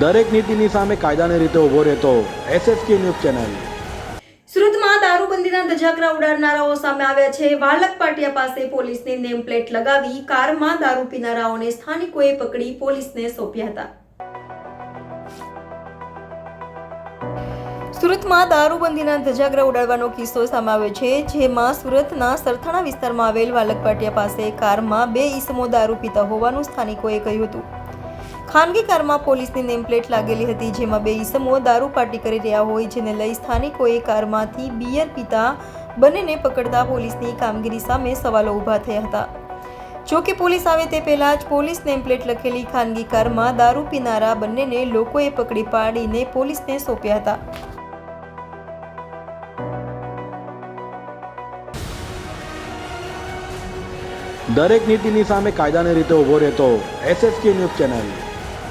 દરેક નીતિની સામે કાયદાની રીતે ઊભો રહેતો એસએસકે ન્યૂઝ ચેનલ. સુરતમાં દારૂબંધીના ધજાકરા ઉડાડનારાઓ સામે આવ્યા છે. વાલક પાટિયા પાસે પોલીસની નેમ પ્લેટ લગાવી કારમાં દારૂ પીનારાઓને સ્થાનિકોએ પકડી પોલીસને સોંપ્યા હતા. સુરતમાં દારૂબંધીના ધજાગરા ઉડાડવાનો કિસ્સો સામે આવ્યો છે, જેમાં સુરતના સરથાણા વિસ્તારમાં આવેલ વાલકપાટિયા પાસે કારમાં બે ઈસમો દારૂ પીતા હોવાનું સ્થાનિકોએ કહ્યું હતું. ખાનગી કારમાં પોલીસની નેમપ્લેટ લાગેલી હતી, જેમાં બે ઈસમો દારૂ પાર્ટી કરી રહ્યા હોય, જેને લઈ સ્થાનિકોએ કારમાંથી બિયર પીતા બંનેને પકડતા પોલીસની કામગીરી સામે સવાલો ઊભા થયા હતા. જો કે પોલીસ આવે તે પહેલા જ પોલીસ નેમપ્લેટ લખેલી ખાનગી કારમાં દારૂ પીનારા બંનેને લોકોએ પકડી પાડીને પોલીસને સોંપ્યા હતા. દરેક નીતિની સામે કાયદાની રીતે ઊભો રહેતો એસએસકે ન્યૂઝ ચેનલ.